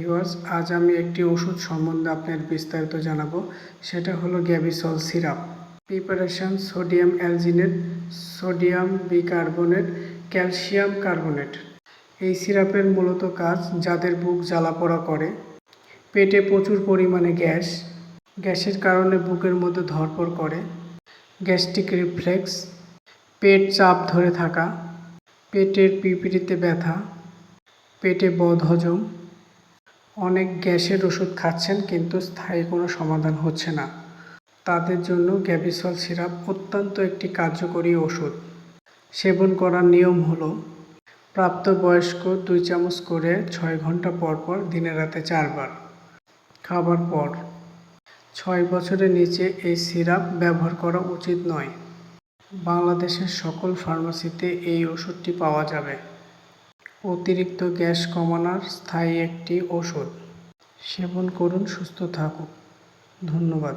Viewers, আজ আমি একটি ওষুধ সম্বন্ধে আপনার বিস্তারিত জানাব। সেটা হলো গ্যাবিসল syrup. Preparation sodium alginate, sodium bicarbonate, calcium carbonate. এই সিরাপের মূলত কাজ যাদের বুক জ্বালাপোড়া করে, পেটে প্রচুর পরিমাণে গ্যাস, গ্যাসের কারণে বুকের মধ্যে ধরপড় করে, গ্যাস্ট্রিক রিফ্লেক্স, পেট চাপ ধরে থাকা, পেটের পিপিড়িতে ব্যথা, পেটে বদহজম অনেক গ্যাসের ওষুধ খাচ্ছেন কিন্তু স্থায়ী কোনো সমাধান হচ্ছে না। তাদের জন্য গ্যাবিসল সিরাপ অত্যন্ত একটি কার্যকরী ওষুধ। সেবন করার নিয়ম হলো প্রাপ্তবয়স্ক দুই চামচ করে ছয় ঘণ্টা পর পর দিনে রাতে চারবার। খাবার পর। ছয় বছরের নিচে এই সিরাপ ব্যবহার করা উচিত নয়। বাংলাদেশের সকল ফার্মেসিতে এই ওষুধটি পাওয়া যাবে। অতিরিক্ত গ্যাস কমানোর স্থায়ী একটি ওষুধ সেবন করুন সুস্থ থাকুন। ধন্যবাদ।